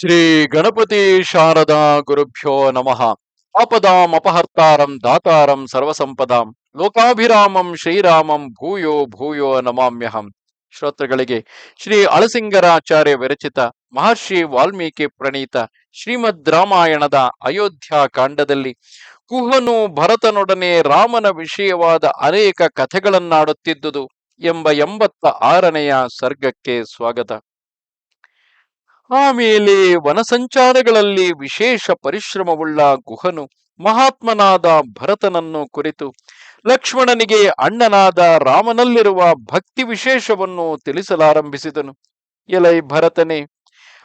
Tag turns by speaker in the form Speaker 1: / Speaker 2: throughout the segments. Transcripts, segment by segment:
Speaker 1: ಶ್ರೀ ಗಣಪತಿ ಶಾರದಾ ಗುರುಭ್ಯೋ ನಮಃ. ಆಪದಾಂ ಅಪಹರ್ತಾರಂ ದಾತಾರಂ ಸರ್ವಸಂಪದಾಂ. ಲೋಕಾಭಿರಾಮಂ ಶ್ರೀರಾಮಂ ಭೂಯೋ ಭೂಯೋ ನಮಾಮ್ಯಹಂ. ಶ್ರೋತೃಗಳಿಗೆ ಶ್ರೀ ಅಳಸಿಂಗರಾಚಾರ್ಯ ವಿರಚಿತ ಮಹರ್ಷಿ ವಾಲ್ಮೀಕಿ ಪ್ರಣೀತ ಶ್ರೀಮದ್ ರಾಮಾಯಣದ ಅಯೋಧ್ಯ ಕಾಂಡದಲ್ಲಿ ಕುಹನು ಭರತನೊಡನೆ ರಾಮನ ವಿಷಯವಾದ ಅನೇಕ ಕಥೆಗಳನ್ನಾಡುತ್ತಿದ್ದುದು ಎಂಬ ಎಂಬತ್ತ ಆರನೆಯ ಸರ್ಗಕ್ಕೆ ಸ್ವಾಗತ. ಆಮೇಲೆ ವನಸಂಚಾರಗಳಲ್ಲಿ ವಿಶೇಷ ಪರಿಶ್ರಮವುಳ್ಳ ಗುಹನು ಮಹಾತ್ಮನಾದ ಭರತನನ್ನು ಕುರಿತು ಲಕ್ಷ್ಮಣನಿಗೆ ಅಣ್ಣನಾದ ರಾಮನಲ್ಲಿರುವ ಭಕ್ತಿ ವಿಶೇಷವನ್ನು ತಿಳಿಸಲಾರಂಭಿಸಿದನು. ಎಲೈ ಭರತನೇ,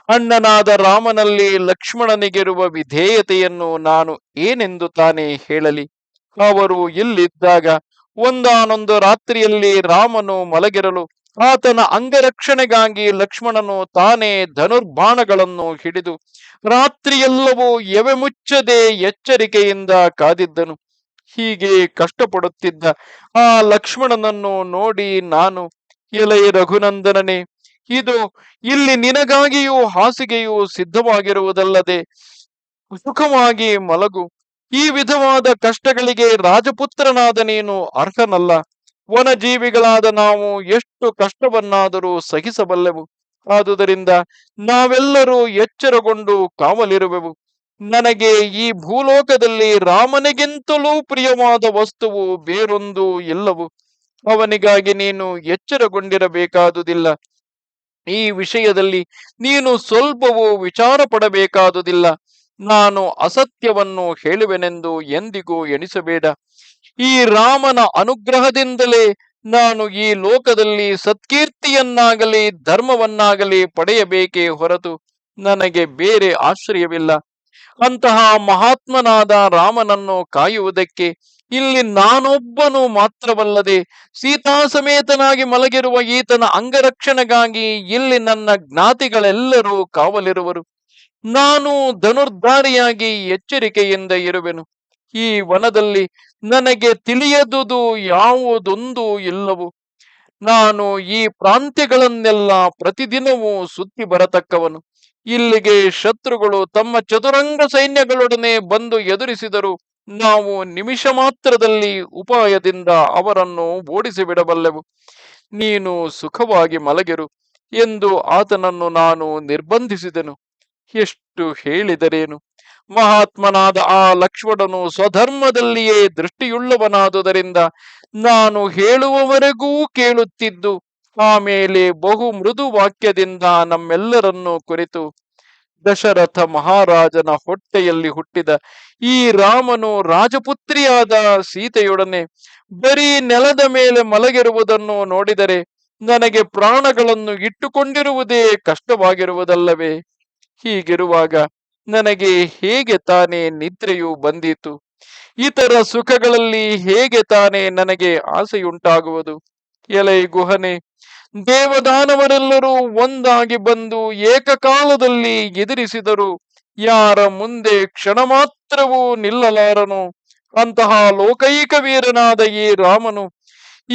Speaker 1: ಅಣ್ಣನಾದ ರಾಮನಲ್ಲಿ ಲಕ್ಷ್ಮಣನಿಗಿರುವ ವಿಧೇಯತೆಯನ್ನು ನಾನು ಏನೆಂದು ತಾನೇ ಹೇಳಲಿ? ಅವರು ಇಲ್ಲಿದ್ದಾಗ ಒಂದಾನೊಂದು ರಾತ್ರಿಯಲ್ಲಿ ರಾಮನು ಮಲಗಿರಲು ಆತನ ಅಂಗರಕ್ಷಣೆಗಾಗಿ ಲಕ್ಷ್ಮಣನು ತಾನೇ ಧನುರ್ಬಾಣಗಳನ್ನು ಹಿಡಿದು ರಾತ್ರಿಯೆಲ್ಲವೂ ಎವೆ ಮುಚ್ಚದೆ ಎಚ್ಚರಿಕೆಯಿಂದ ಕಾದಿದ್ದನು. ಹೀಗೆ ಕಷ್ಟಪಡುತ್ತಿದ್ದ ಆ ಲಕ್ಷ್ಮಣನನ್ನು ನೋಡಿ ನಾನು ಎಲೆಯ ರಘುನಂದನನೇ, ಇದು ಇಲ್ಲಿ ನಿನಗಾಗಿಯೂ ಹಾಸಿಗೆಯೂ ಸಿದ್ಧವಾಗಿರುವುದಲ್ಲದೆ ಸುಖವಾಗಿ ಮಲಗು. ಈ ವಿಧವಾದ ಕಷ್ಟಗಳಿಗೆ ರಾಜಪುತ್ರನಾದ ನೀನು ಅರ್ಹನಲ್ಲ. ವನಜೀವಿಗಳಾದ ನಾವು ಎಷ್ಟು ಕಷ್ಟವನ್ನಾದರೂ ಸಹಿಸಬಲ್ಲೆವು. ಆದುದರಿಂದ ನಾವೆಲ್ಲರೂ ಎಚ್ಚರಗೊಂಡು ಕಾವಲಿರುವೆವು. ನನಗೆ ಈ ಭೂಲೋಕದಲ್ಲಿ ರಾಮನಿಗಿಂತಲೂ ಪ್ರಿಯವಾದ ವಸ್ತುವು ಬೇರೊಂದು ಇಲ್ಲವು ಅವನಿಗಾಗಿ ನೀನು ಎಚ್ಚರಗೊಂಡಿರಬೇಕಾದುದಿಲ್ಲ. ಈ ವಿಷಯದಲ್ಲಿ ನೀನು ಸ್ವಲ್ಪವೂ ವಿಚಾರ ಪಡಬೇಕಾದುದಿಲ್ಲ ನಾನು ಅಸತ್ಯವನ್ನು ಹೇಳುವೆನೆಂದು ಎಂದಿಗೂ ಎಣಿಸಬೇಡ. ಈ ರಾಮನ ಅನುಗ್ರಹದಿಂದಲೇ ನಾನು ಈ ಲೋಕದಲ್ಲಿ ಸತ್ಕೀರ್ತಿಯನ್ನಾಗಲಿ ಧರ್ಮವನ್ನಾಗಲಿ ಪಡೆಯಬೇಕೇ ಹೊರತು ನನಗೆ ಬೇರೆ ಆಶ್ರಯವಿಲ್ಲ. ಅಂತಹ ಮಹಾತ್ಮನಾದ ರಾಮನನ್ನು ಕಾಯುವುದಕ್ಕೆ ಇಲ್ಲಿ ನಾನೊಬ್ಬನು ಮಾತ್ರವಲ್ಲದೆ ಸೀತಾ ಸಮೇತನಾಗಿ ಮಲಗಿರುವ ಈತನ ಅಂಗರಕ್ಷಣೆಗಾಗಿ ಇಲ್ಲಿ ನನ್ನ ಜ್ಞಾತಿಗಳೆಲ್ಲರೂ ಕಾವಲಿರುವರು. ನಾನು ಧನುರ್ಧಾರಿಯಾಗಿ ಎಚ್ಚರಿಕೆಯಿಂದ ಇರುವೆನು. ಈ ವನದಲ್ಲಿ ನನಗೆ ತಿಳಿಯದುದು ಯಾವುದೊಂದು ಇಲ್ಲವು. ನಾನು ಈ ಪ್ರಾಂತ್ಯಗಳನ್ನೆಲ್ಲ ಪ್ರತಿದಿನವೂ ಸುತ್ತಿ ಬರತಕ್ಕವನು. ಇಲ್ಲಿಗೆ ಶತ್ರುಗಳು ತಮ್ಮ ಚದುರಂಗ ಸೈನ್ಯಗಳೊಡನೆ ಬಂದು ಎದುರಿಸಿದರು ನಾವು ನಿಮಿಷ ಮಾತ್ರದಲ್ಲಿ ಉಪಾಯದಿಂದ ಅವರನ್ನು ಓಡಿಸಿ ಬಿಡಬಲ್ಲೆವು ನೀನು ಸುಖವಾಗಿ ಮಲಗಿರು ಎಂದು ಆತನನ್ನು ನಾನು ನಿರ್ಬಂಧಿಸಿದೆನು. ಎಷ್ಟು ಹೇಳಿದರೇನು? ಮಹಾತ್ಮನಾದ ಆ ಲಕ್ಷ್ಮಣನು ಸ್ವಧರ್ಮದಲ್ಲಿಯೇ ದೃಷ್ಟಿಯುಳ್ಳವನಾದುದರಿಂದ ನಾನು ಹೇಳುವವರೆಗೂ ಕೇಳುತ್ತಿದ್ದು ಆಮೇಲೆ ಬಹು ಮೃದು ವಾಕ್ಯದಿಂದ ನಮ್ಮೆಲ್ಲರನ್ನೂ ಕುರಿತು ದಶರಥ ಮಹಾರಾಜನ ಹೊಟ್ಟೆಯಲ್ಲಿ ಹುಟ್ಟಿದ ಈ ರಾಮನು ರಾಜಪುತ್ರಿಯಾದ ಸೀತೆಯೊಡನೆ ಬರೀ ನೆಲದ ಮೇಲೆ ಮಲಗಿರುವುದನ್ನು ನೋಡಿದರೆ ನನಗೆ ಪ್ರಾಣಗಳನ್ನು ಇಟ್ಟುಕೊಂಡಿರುವುದೇ ಕಷ್ಟವಾಗಿರುವುದಲ್ಲವೇ? ಹೀಗಿರುವಾಗ ನನಗೆ ಹೇಗೆ ತಾನೇ ನಿದ್ರೆಯು ಬಂದಿತು? ಇತರ ಸುಖಗಳಲ್ಲಿ ಹೇಗೆ ತಾನೇ ನನಗೆ ಆಸೆಯುಂಟಾಗುವುದು? ಎಲೆ ಗುಹನೆ, ದೇವದಾನವರೆಲ್ಲರೂ ಒಂದಾಗಿ ಬಂದು ಏಕಕಾಲದಲ್ಲಿ ಎದುರಿಸಿದರು. ಯಾರ ಮುಂದೆ ಕ್ಷಣ ಮಾತ್ರವೂ ನಿಲ್ಲಲಾರನು? ಅಂತಹ ಲೋಕೈಕ ವೀರನಾದ ಈ ರಾಮನು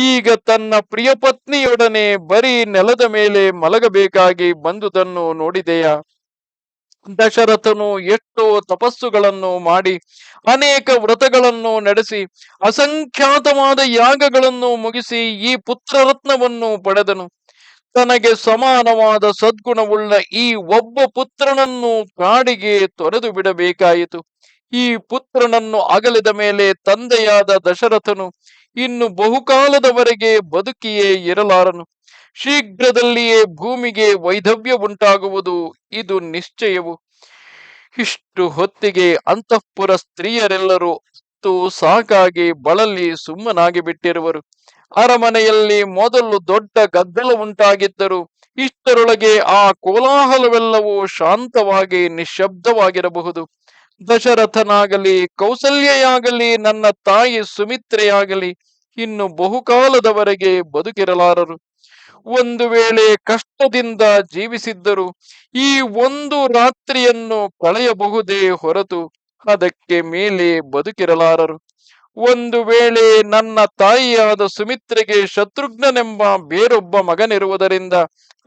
Speaker 1: ಈಗ ತನ್ನ ಪ್ರಿಯ ಪತ್ನಿಯೊಡನೆ ಬರೀ ನೆಲದ ಮೇಲೆ ಮಲಗಬೇಕಾಗಿ ಬಂದುದನ್ನು ನೋಡಿದೆಯಾ? ದಶರಥನು ಎಷ್ಟೋ ತಪಸ್ಸುಗಳನ್ನು ಮಾಡಿ ಅನೇಕ ವ್ರತಗಳನ್ನು ನಡೆಸಿ ಅಸಂಖ್ಯಾತವಾದ ಯಾಗಗಳನ್ನು ಮುಗಿಸಿ ಈ ಪುತ್ರರತ್ನವನ್ನು ಪಡೆದನು. ತನಗೆ ಸಮಾನವಾದ ಸದ್ಗುಣವುಳ್ಳ ಈ ಒಬ್ಬ ಪುತ್ರನನ್ನು ಕಾಡಿಗೆ ತೊರೆದು ಬಿಡಬೇಕಾಯಿತು. ಈ ಪುತ್ರನನ್ನು ಅಗಲಿದ ಮೇಲೆ ತಂದೆಯಾದ ದಶರಥನು ಇನ್ನು ಬಹುಕಾಲದವರೆಗೆ ಬದುಕಿಯೇ ಇರಲಾರನು. ಶೀಘ್ರದಲ್ಲಿಯೇ ಭೂಮಿಗೆ ವೈಧವ್ಯ ಉಂಟಾಗುವುದು ಇದು ನಿಶ್ಚಯವು. ಇಷ್ಟು ಹೊತ್ತಿಗೆ ಅಂತಃಪುರ ಸ್ತ್ರೀಯರೆಲ್ಲರೂ ಅತ್ತು ಸಾಕಾಗಿ ಬಳಲಿ ಸುಮ್ಮನಾಗಿ ಬಿಟ್ಟಿರುವರು ಅರಮನೆಯಲ್ಲಿ ಮೊದಲು ದೊಡ್ಡ ಗದ್ದಲ ಉಂಟಾಗಿದ್ದರು ಇಷ್ಟರೊಳಗೆ ಆ ಕೋಲಾಹಲವೆಲ್ಲವೂ ಶಾಂತವಾಗಿ ನಿಶ್ಶಬ್ದವಾಗಿರಬಹುದು. ದಶರಥನಾಗಲಿ, ಕೌಸಲ್ಯೆಯಾಗಲಿ, ನನ್ನ ತಾಯಿ ಸುಮಿತ್ರೆಯಾಗಲಿ ಇನ್ನು ಬಹುಕಾಲದವರೆಗೆ ಬದುಕಿರಲಾರರು. ಒಂದು ವೇಳೆ ಕಷ್ಟದಿಂದ ಜೀವಿಸಿದ್ದರು ಈ ಒಂದು ರಾತ್ರಿಯನ್ನು ಕಳೆಯಬಹುದೇ ಹೊರತು ಅದಕ್ಕೆ ಮೇಲೆ ಬದುಕಿರಲಾರರು. ಒಂದು ವೇಳೆ ನನ್ನ ತಾಯಿಯಾದ ಸುಮಿತ್ರೆಗೆ ಶತ್ರುಘ್ನನೆಂಬ ಬೇರೊಬ್ಬ ಮಗನಿರುವುದರಿಂದ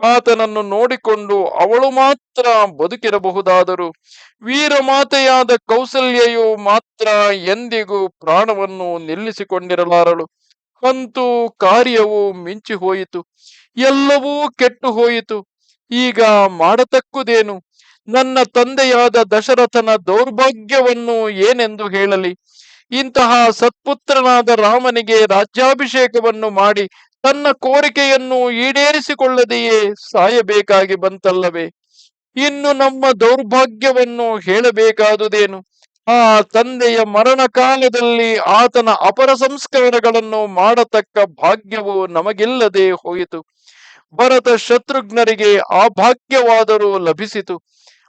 Speaker 1: ಆತನನ್ನು ನೋಡಿಕೊಂಡು ಅವಳು ಮಾತ್ರ ಬದುಕಿರಬಹುದಾದರೂ ವೀರಮಾತೆಯಾದ ಕೌಸಲ್ಯೆಯು ಮಾತ್ರ ಎಂದಿಗೂ ಪ್ರಾಣವನ್ನು ನಿಲ್ಲಿಸಿಕೊಂಡಿರಲಾರಳು. ಅಂತೂ ಕಾರ್ಯವು ಮಿಂಚಿ ಹೋಯಿತು ಎಲ್ಲವೂ ಕೆಟ್ಟು ಹೋಯಿತು ಈಗ ಮಾಡತಕ್ಕುದೇನು? ನನ್ನ ತಂದೆಯಾದ ದಶರಥನ ದೌರ್ಭಾಗ್ಯವನ್ನು ಏನೆಂದು ಹೇಳಲಿ? ಇಂತಹ ಸತ್ಪುತ್ರನಾದ ರಾಮನಿಗೆ ರಾಜ್ಯಾಭಿಷೇಕವನ್ನು ಮಾಡಿ ತನ್ನ ಕೋರಿಕೆಯನ್ನು ಈಡೇರಿಸಿಕೊಳ್ಳದೆಯೇ ಸಾಯಬೇಕಾಗಿ ಬಂತಲ್ಲವೇ? ಇನ್ನು ನಮ್ಮ ದೌರ್ಭಾಗ್ಯವನ್ನು ಹೇಳಬೇಕಾದುದೇನು? ಆ ತಂದೆಯ ಮರಣ ಕಾಲದಲ್ಲಿ ಆತನ ಅಪರ ಸಂಸ್ಕಾರಗಳನ್ನು ಮಾಡತಕ್ಕ ಭಾಗ್ಯವು ನಮಗಿಲ್ಲದೆ ಹೋಯಿತು. ಭರತ ಶತ್ರುಘ್ನರಿಗೆ ಆ ಭಾಗ್ಯವಾದರೂ ಲಭಿಸಿತು.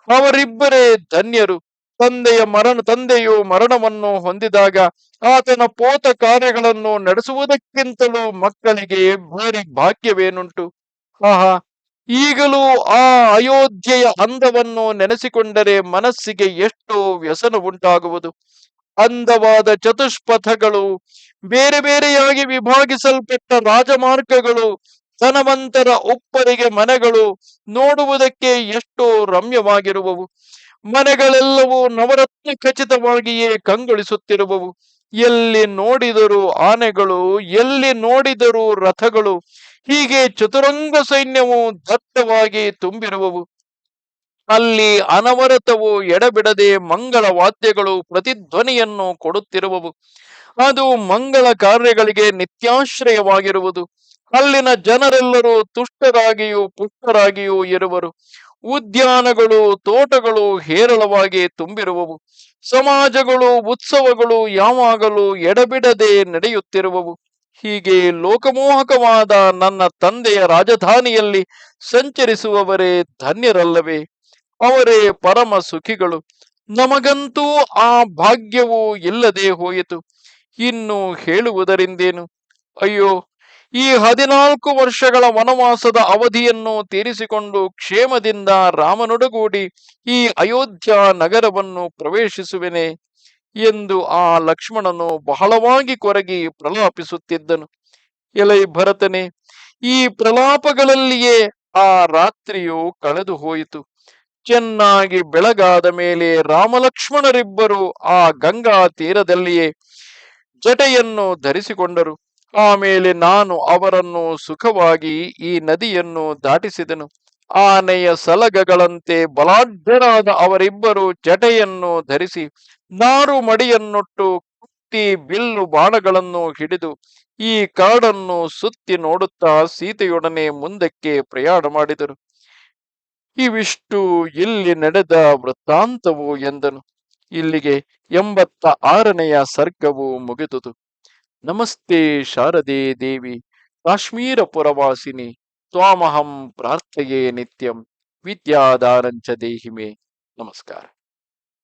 Speaker 1: ಅವರಿಬ್ಬರೇ ಧನ್ಯರು. ತಂದೆಯ ಮರಣ, ತಂದೆಯು ಮರಣವನ್ನು ಹೊಂದಿದಾಗ ಆತನ ಪೋತ ಕಾರ್ಯಗಳನ್ನು ನಡೆಸುವುದಕ್ಕಿಂತಲೂ ಮಕ್ಕಳಿಗೆ ಭಾರಿ ಭಾಗ್ಯವೇನುಂಟು. ಆಹಾ, ಈಗಲೂ ಆ ಅಯೋಧ್ಯೆಯ ಅಂದವನ್ನು ನೆನೆಸಿಕೊಂಡರೆ ಮನಸ್ಸಿಗೆ ಎಷ್ಟು ವ್ಯಸನ ಉಂಟಾಗುವುದು ಅಂದವಾದ ಚತುಷ್ಪಥಗಳು, ಬೇರೆ ಬೇರೆಯಾಗಿ ವಿಭಾಗಿಸಲ್ಪಟ್ಟ ರಾಜಮಾರ್ಗಗಳು ಧನವಂತರ ಉಪ್ಪರಿಗೆ ಮನೆಗಳು ನೋಡುವುದಕ್ಕೆ ಎಷ್ಟೋ ರಮ್ಯವಾಗಿರುವವು. ಮನೆಗಳೆಲ್ಲವೂ ನವರತ್ನ ಖಚಿತವಾಗಿಯೇ ಕಂಗೊಳಿಸುತ್ತಿರುವವು. ಎಲ್ಲಿ ನೋಡಿದರು ಆನೆಗಳು, ಎಲ್ಲಿ ನೋಡಿದರೂ ರಥಗಳು, ಹೀಗೆ ಚತುರಂಗ ಸೈನ್ಯವು ದಟ್ಟವಾಗಿ ತುಂಬಿರುವವು. ಅಲ್ಲಿ ಅನವರತವು ಎಡಬಿಡದೆ ಮಂಗಳ ವಾದ್ಯಗಳು ಪ್ರತಿಧ್ವನಿಯನ್ನು ಕೊಡುತ್ತಿರುವವು. ಅದು ಮಂಗಳ ಕಾರ್ಯಗಳಿಗೆ ನಿತ್ಯಾಶ್ರಯವಾಗಿರುವುದು. ಅಲ್ಲಿನ ಜನರೆಲ್ಲರೂ ತುಷ್ಟರಾಗಿಯೂ ಪುಷ್ಟರಾಗಿಯೂ ಇರುವರು. ಉದ್ಯಾನಗಳು, ತೋಟಗಳು ಹೇರಳವಾಗಿ ತುಂಬಿರುವವು. ಸಮಾಜಗಳು, ಉತ್ಸವಗಳು ಯಾವಾಗಲೂ ಎಡಬಿಡದೆ ನಡೆಯುತ್ತಿರುವವು. ಹೀಗೆ ಲೋಕಮೋಹಕವಾದ ನನ್ನ ತಂದೆಯ ರಾಜಧಾನಿಯಲ್ಲಿ ಸಂಚರಿಸುವವರೇ ಧನ್ಯರಲ್ಲವೇ. ಅವರೇ ಪರಮ ಸುಖಿಗಳು. ನಮಗಂತೂ ಆ ಭಾಗ್ಯವು ಇಲ್ಲದೆ ಹೋಯಿತು. ಇನ್ನು ಹೇಳುವುದರಿಂದೇನು? ಅಯ್ಯೋ ಈ ಹದಿನಾಲ್ಕು ವರ್ಷಗಳ ವನವಾಸದ ಅವಧಿಯನ್ನು ತೀರಿಸಿಕೊಂಡು ಕ್ಷೇಮದಿಂದ ರಾಮನೊಡಗೂಡಿ ಈ ಅಯೋಧ್ಯ ನಗರವನ್ನು ಪ್ರವೇಶಿಸುವೆನೆ ಎಂದು ಆ ಲಕ್ಷ್ಮಣನು ಬಹಳವಾಗಿ ಕೊರಗಿ ಪ್ರಲಾಪಿಸುತ್ತಿದ್ದನು. ಎಲೈ ಭರತನೇ, ಈ ಪ್ರಲಾಪಗಳಲ್ಲಿಯೇ ಆ ರಾತ್ರಿಯು ಕಳೆದು ಹೋಯಿತು. ಚೆನ್ನಾಗಿ ಬೆಳಗಾದ ಮೇಲೆ ರಾಮಲಕ್ಷ್ಮಣರಿಬ್ಬರು ಆ ಗಂಗಾ ತೀರದಲ್ಲಿಯೇ ಜಟೆಯನ್ನು ಧರಿಸಿಕೊಂಡರು. ಆಮೇಲೆ ನಾನು ಅವರನ್ನು ಸುಖವಾಗಿ ಈ ನದಿಯನ್ನು ದಾಟಿಸಿದನು. ಆನೆಯ ಸಲಗಗಳಂತೆ ಬಲಾಢ್ಯರಾದ ಅವರಿಬ್ಬರು ಜಟೆಯನ್ನು ಧರಿಸಿ ನಾರು ಮಡಿಯನ್ನೊಟ್ಟು ಕುತ್ತಿ ಬಿಲ್ಲು ಬಾಣಗಳನ್ನು ಹಿಡಿದು ಈ ಕಾಡನ್ನು ಸುತ್ತಿ ನೋಡುತ್ತಾ ಸೀತೆಯೊಡನೆ ಮುಂದಕ್ಕೆ ಪ್ರಯಾಣ ಮಾಡಿದರು. ಇವಿಷ್ಟು ಇಲ್ಲಿ ನಡೆದ ವೃತ್ತಾಂತವು ಎಂದನು. ಇಲ್ಲಿಗೆ ಎಂಬತ್ತ ಆರನೆಯ ಸರ್ಗವು ಮುಗಿದುದು. ನಮಸ್ತೆ ಶಾರದೆ ದೇವಿ ಕಾಶ್ಮೀರ ಪುರವಾಸಿನಿ ತ್ವಾಮಹಂ ಪ್ರಾರ್ಥೆಯೇ ನಿತ್ಯಂ ವಿದ್ಯಾದಾರಂಚ ದೇಹಿಮೆ. ನಮಸ್ಕಾರ.